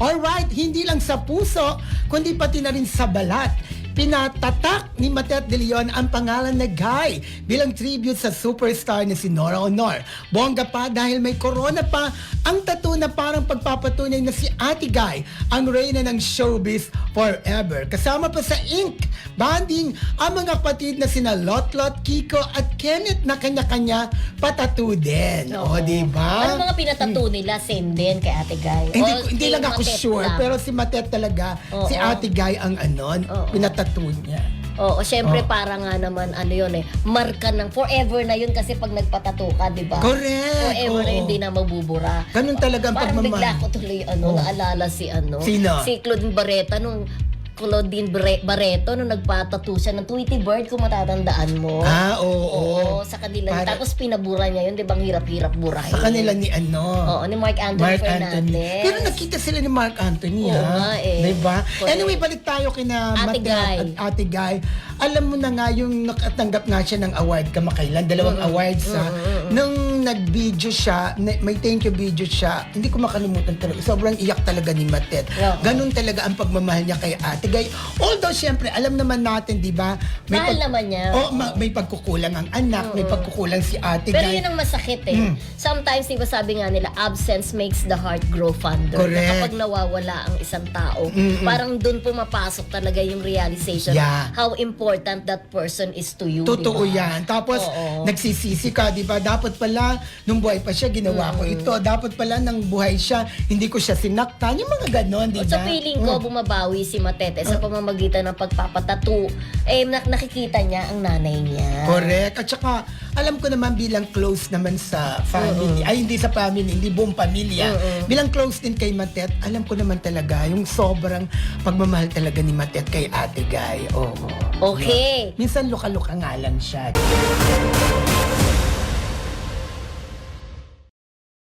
Alright, hindi lang sa puso, kundi pati na rin sa balat. Pinatatak ni Matet de Leon ang pangalan na Guy bilang tribute sa superstar na si Nora Honor. Bongga pa dahil may corona pa ang tattoo na parang pagpapatunay na si Ate Guy ang reyna ng showbiz forever. Kasama pa sa ink, banding ang mga kapatid na sina Lotlot, Kiko at Kenneth na kanya-kanya patatu din. O, Oo. di ba? Ano mga pinatato nila? Same din kay Ate Guy? Hindi, O hindi kay lang ako Matet sure, lang? pero si Matet talaga, Oo. si Ate Guy ang ano, Oo. pinatattoo niya. Oo, syempre Oh. para nga naman ano yun eh, marka ng forever na yun kasi pag nagpatato ka, di ba? Correct. Forever na oo. hindi na mabubura. Ganun talaga ang Parang bigla pagmamahal. ko tuloy ano, Oh. naalala si ano, Sino? si Claudine Barreta nung Claudine Bre- Barreto nung nagpatato siya ng Tweety Bird kung matatandaan mo. Ah, oo. Oo, sa kanila. Para- Tapos pinabura niya yun, di ba? Ang hirap-hirap burahin. Sa kanila ni ano. Oo, ni Mark Anthony Mark Fernandez. Anthony. Pero nakita sila ni Mark Anthony, Oo ha? nga eh. Diba? Correct. Anyway, balik tayo kina Ate Guy. at Ate Guy. Alam mo na nga yung nakatanggap nga siya ng award kamakailan. Dalawang awards, ha? Nung nag-video siya, na- may thank you video siya, hindi ko makalimutan talaga. Sobrang iyak talaga ni Matet. Yeah. Ganun talaga ang pagmamahal niya kay Ate Guy. Although, syempre, alam naman natin, di ba? Mahal naman niya. Oh, ma- may pagkukulang ang anak, may pagkukulang si Ate Pero Guy. yun ang masakit eh. Mm. Sometimes, di ba sabi nga nila, absence makes the heart grow fonder. Correct. Na kapag nawawala ang isang tao, parang dun pumapasok talaga yung realization Yeah. how important that person is to you. Totoo di ba? yan. Tapos, Oo. nagsisisi ka, di ba? Dapat pala, nung buhay pa siya, ginawa ko ito. Dapat pala, nang buhay siya, hindi ko siya sinaktan. Yung mga ganon, di ba? So feeling ko, bumabawi si Matete sa pamamagitan ng pagpapatato. Eh, nak- nakikita niya ang nanay niya. Correct. At saka, alam ko naman bilang close naman sa family, ay hindi sa family, hindi buong pamilya. Bilang close din kay Matet, alam ko naman talaga yung sobrang pagmamahal talaga ni Matet kay Ate Guy. Oo. Okay. Minsan luka-luka nga lang siya.